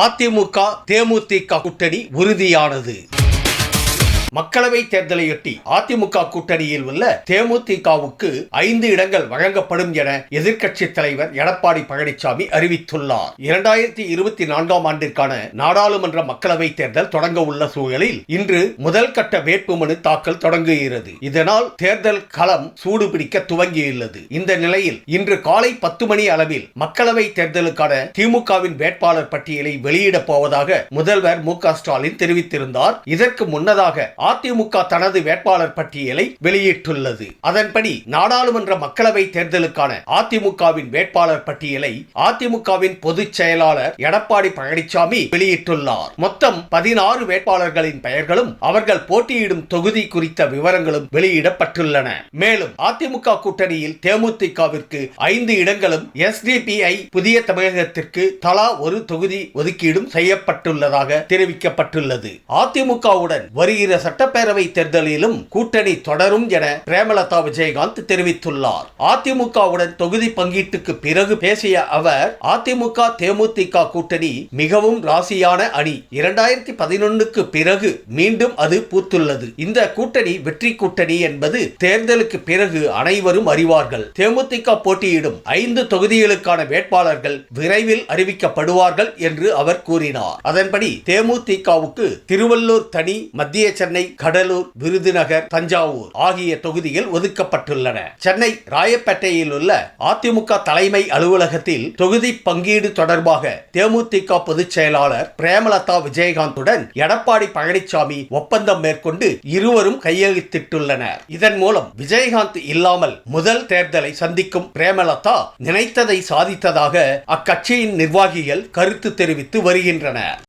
அதிமுக தேமுதிக கூட்டணி உறுதியானது. மக்களவை தேர்தலையொட்டி அதிமுக கூட்டணியில் உள்ள தேமுதிகவுக்கு ஐந்து இடங்கள் வழங்கப்படும் என எதிர்க்கட்சி தலைவர் எடப்பாடி பழனிசாமி அறிவித்துள்ளார். இரண்டாயிரத்தி இருபத்தி நான்காம் ஆண்டிற்கான நாடாளுமன்ற மக்களவை தேர்தல் தொடங்க உள்ள சூழலில் இன்று முதல் கட்ட வேட்புமனு தாக்கல் தொடங்குகிறது. இதனால் தேர்தல் களம் சூடுபிடிக்க துவங்கியுள்ளது. இந்த நிலையில் இன்று காலை பத்து மணி அளவில் மக்களவை தேர்தலுக்கான திமுகவின் வேட்பாளர் பட்டியலை வெளியிடப் போவதாக முதல்வர் மு ஸ்டாலின் தெரிவித்திருந்தார். இதற்கு முன்னதாக அதிமுக தனது வேட்பாளர் பட்டியலை வெளியிட்டுள்ளது. அதன்படி நாடாளுமன்ற மக்களவை தேர்தலுக்கான அதிமுகவின் வேட்பாளர் பட்டியலை அதிமுகவின் பொதுச் செயலாளர் எடப்பாடி பழனிசாமி வெளியிட்டுள்ளார். மொத்தம் பதினாறு வேட்பாளர்களின் பெயர்களும் அவர்கள் போட்டியிடும் தொகுதி குறித்த விவரங்களும் வெளியிடப்பட்டுள்ளன. மேலும் அதிமுக கூட்டணியில் தேமுதிகவிற்கு ஐந்து இடங்களும் எஸ்டிபிஐ புதிய தமிழகத்திற்கு தலா ஒரு தொகுதி ஒதுக்கீடும் செய்யப்பட்டுள்ளதாக தெரிவிக்கப்பட்டுள்ளது. அதிமுகவுடன் வருகிற சட்டப்பேரவை தேர்தலிலும் கூட்டணி தொடரும் என பிரேமலதா விஜயகாந்த் தெரிவித்துள்ளார். அதிமுகவுடன் தொகுதி பங்கீட்டுக்கு பிறகு பேசிய அவர் அதிமுக தேமுதிக கூட்டணி மிகவும் ராசியான அணி. இரண்டாயிரத்தி பதினொன்னுக்கு பிறகு மீண்டும் அது பூத்துள்ளது. இந்த கூட்டணி வெற்றி கூட்டணி என்பது தேர்தலுக்கு பிறகு அனைவரும் அறிவார்கள். தேமுதிக போட்டியிடும் ஐந்து தொகுதிகளுக்கான வேட்பாளர்கள் விரைவில் அறிவிக்கப்படுவார்கள் என்று அவர் கூறினார். அதன்படி தேமுதிகவுக்கு திருவள்ளூர் தனி மத்திய சென்னை கடலூர் விருதுநகர் தஞ்சாவூர் ஆகிய தொகுதிகள் ஒதுக்கப்பட்டுள்ளன. சென்னை ராயப்பேட்டையில் உள்ள அதிமுக தலைமை அலுவலகத்தில் தொகுதி பங்கீடு தொடர்பாக தேமுதிக பொதுச் செயலாளர் பிரேமலதா விஜயகாந்துடன் எடப்பாடி பழனிசாமி ஒப்பந்தம் மேற்கொண்டு இருவரும் கையெழுத்திட்டுள்ளனர். இதன் மூலம் விஜயகாந்த் இல்லாமல் முதல் தேர்தலை சந்திக்கும் பிரேமலதா நினைத்ததை சாதித்ததாக அக்கட்சியின் நிர்வாகிகள் கருத்து தெரிவித்து வருகின்றனர்.